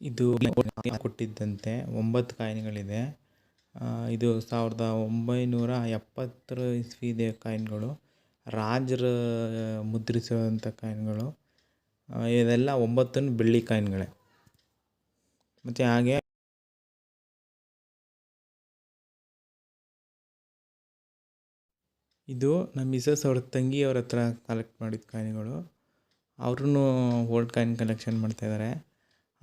ಇದು ಕೊಟ್ಟಿದ್ದಂತೆ, ಒಂಬತ್ತು ಕಾಯಿನ್ಗಳಿದೆ. ಇದು ಸಾವಿರದ ಒಂಬೈನೂರ ಎಪ್ಪತ್ತರ ಇಸ್ವಿದೆ ಕಾಯಿನ್ಗಳು. ರಾಜರು ಮುದ್ರಿಸಿರುವಂಥ ಕಾಯಿನ್ಗಳು. ಇದೆಲ್ಲ ಒಂಬತ್ತು ಬೆಳ್ಳಿ ಕಾಯಿನ್ಗಳೇ. ಮತ್ತು ಹಾಗೆ ಇದು ನಮ್ಮ ಮಿಸಸ್ ಅವ್ರ ತಂಗಿಯವ್ರ ಹತ್ರ ಕಲೆಕ್ಟ್ ಮಾಡಿದ ಕಾಯಿನ್ಗಳು. ಅವ್ರೂ ಓಲ್ಡ್ ಕಾಯಿನ್ ಕಲೆಕ್ಷನ್ ಮಾಡ್ತಾಯಿದ್ದಾರೆ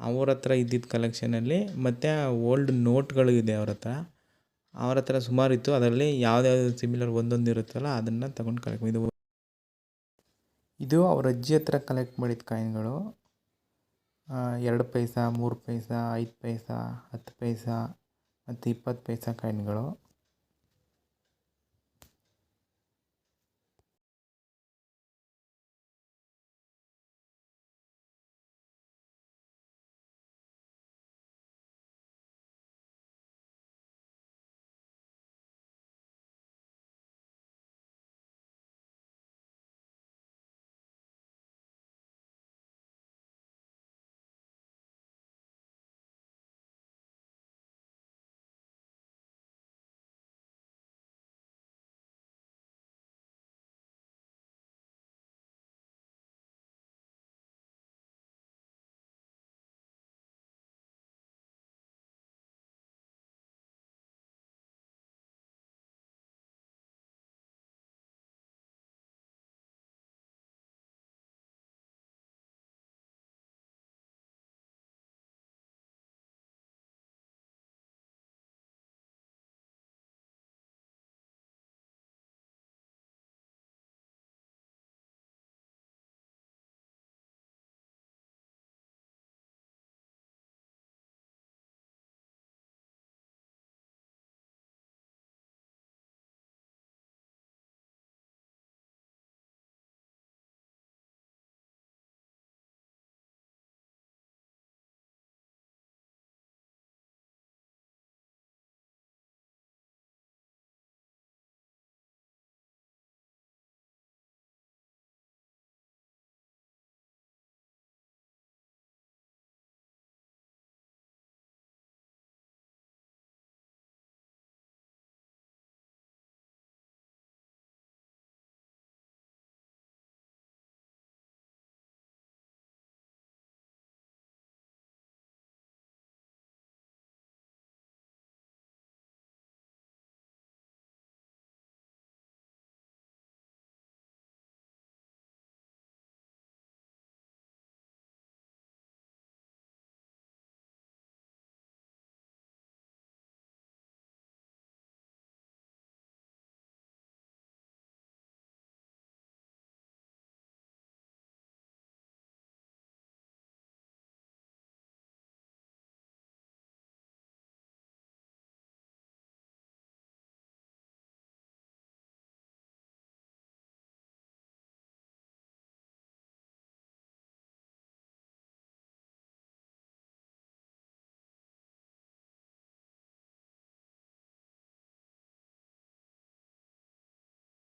ಅವ್ರ ಹತ್ರ ಇದ್ದಿದ್ದ ಕಲೆಕ್ಷನಲ್ಲಿ ಮತ್ತು ಓಲ್ಡ್ ನೋಟ್ಗಳು ಇದೆ ಅವ್ರ ಹತ್ರ. ಅವ್ರ ಹತ್ರ ಸುಮಾರು ಇತ್ತು. ಅದರಲ್ಲಿ ಯಾವ್ದ್ಯಾವ್ದು ಸಿಮಿಲರ್ ಒಂದೊಂದು ಇರುತ್ತಲ್ಲ ಅದನ್ನು ತಗೊಂಡು ಕಲೆಕ್ಟ್ ಇದು ಇದು ಅವ್ರ ಅಜ್ಜಿ ಹತ್ರ ಕಲೆಕ್ಟ್ ಮಾಡಿದ ಕಾಯಿನ್ಗಳು ಎರಡು ಪೈಸಾ, ಮೂರು ಪೈಸಾ, ಐದು ಪೈಸಾ, ಹತ್ತು ಪೈಸಾ, ಮತ್ತು ಇಪ್ಪತ್ತು ಪೈಸಾ ಕಾಯಿನ್ಗಳು